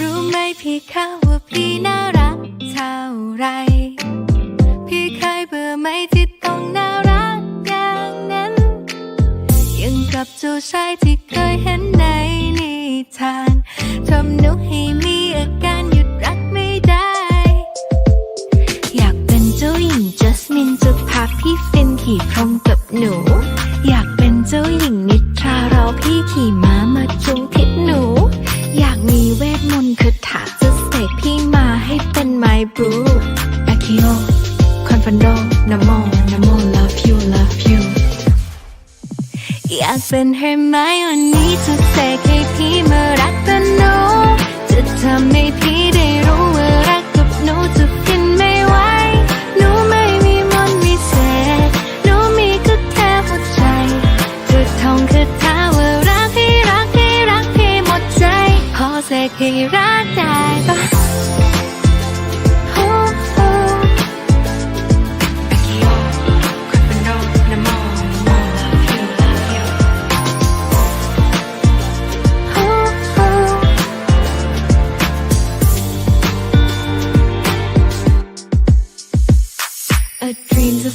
รู้ไหมพี่คะว่าพี่น่ารักเท่าไร พี่เคยเบื่อไหมที่ต้องน่ารักอย่างนั้น ยังกับเจ้าชายที่เคยเห็นในนิทานทำหนุให้มี หนู อยากเป็นเจ้าหญิงนิทรารอพี่ขี่ม้ามาจุงพิษหนู อยากมีเวทมนต์คาถาจะเสกพี่มาให้เป็นไมบรูอาคิโอคอนฟันโดนะโมนะโม love you love you อยากเป็นเฮอร์ไมโอนี่จะเสกให้พี่มา ให้รักไ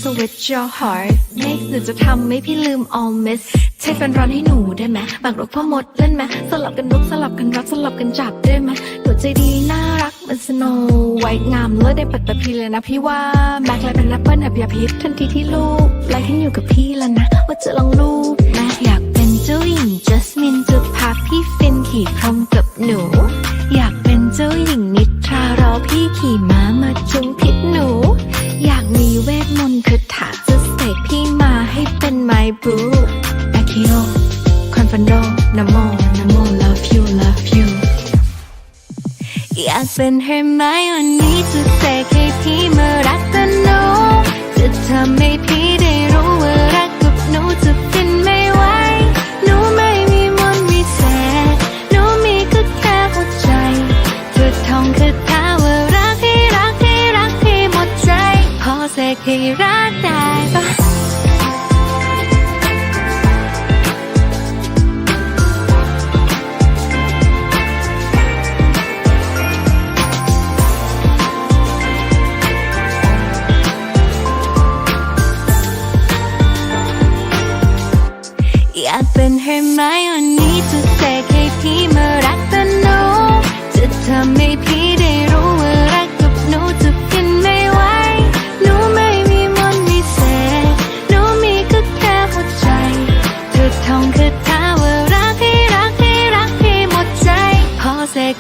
switch your heart Make หนูจะทำให้พี่ลืม all miss ใช้แฟนร้อนให้หนูได้ไหมบางรถพ่อมดเล่นไหมสลับกันลุกสลับกันรักสลับกันจับได้ไหมหนูใจดีน่ารักเหมันสโนไวท์งามเลิศได้ปัดปัดพี่เลยนะพี่ว่าแม็กเลยเป็นแอปเปิ้ลแอบยาพิษทันทีที่ลูกไล่ขึ้นอยู่กับพี่แล้วนะ ว่าจะลองลูกแม่อยากเป็นเจ้าหญิงจัสมินจะพาพี่ฟินขี่พรหมกับหนู ทมนต์คาถาจะเสกพี่มาให้เป็นไมบรูอาคิโอคอนฟันโดนโมนโม love you love you อยากเป็นเฮอร์ไมโอนี่จะเสกให้พี่มา ให้รักได้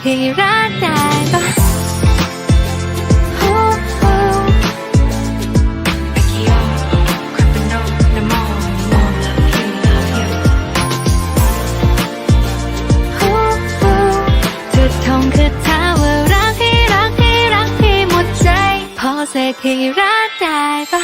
ให้รักได้ปะโอ้โอ้ Akio, Gryffindor, Nemo, Nemo, love you, love you. โอ้โอ้เธอท่องคาถาว่ารักให้รักให้รักให้หมดใจ พอเสกให้รักได้ปะ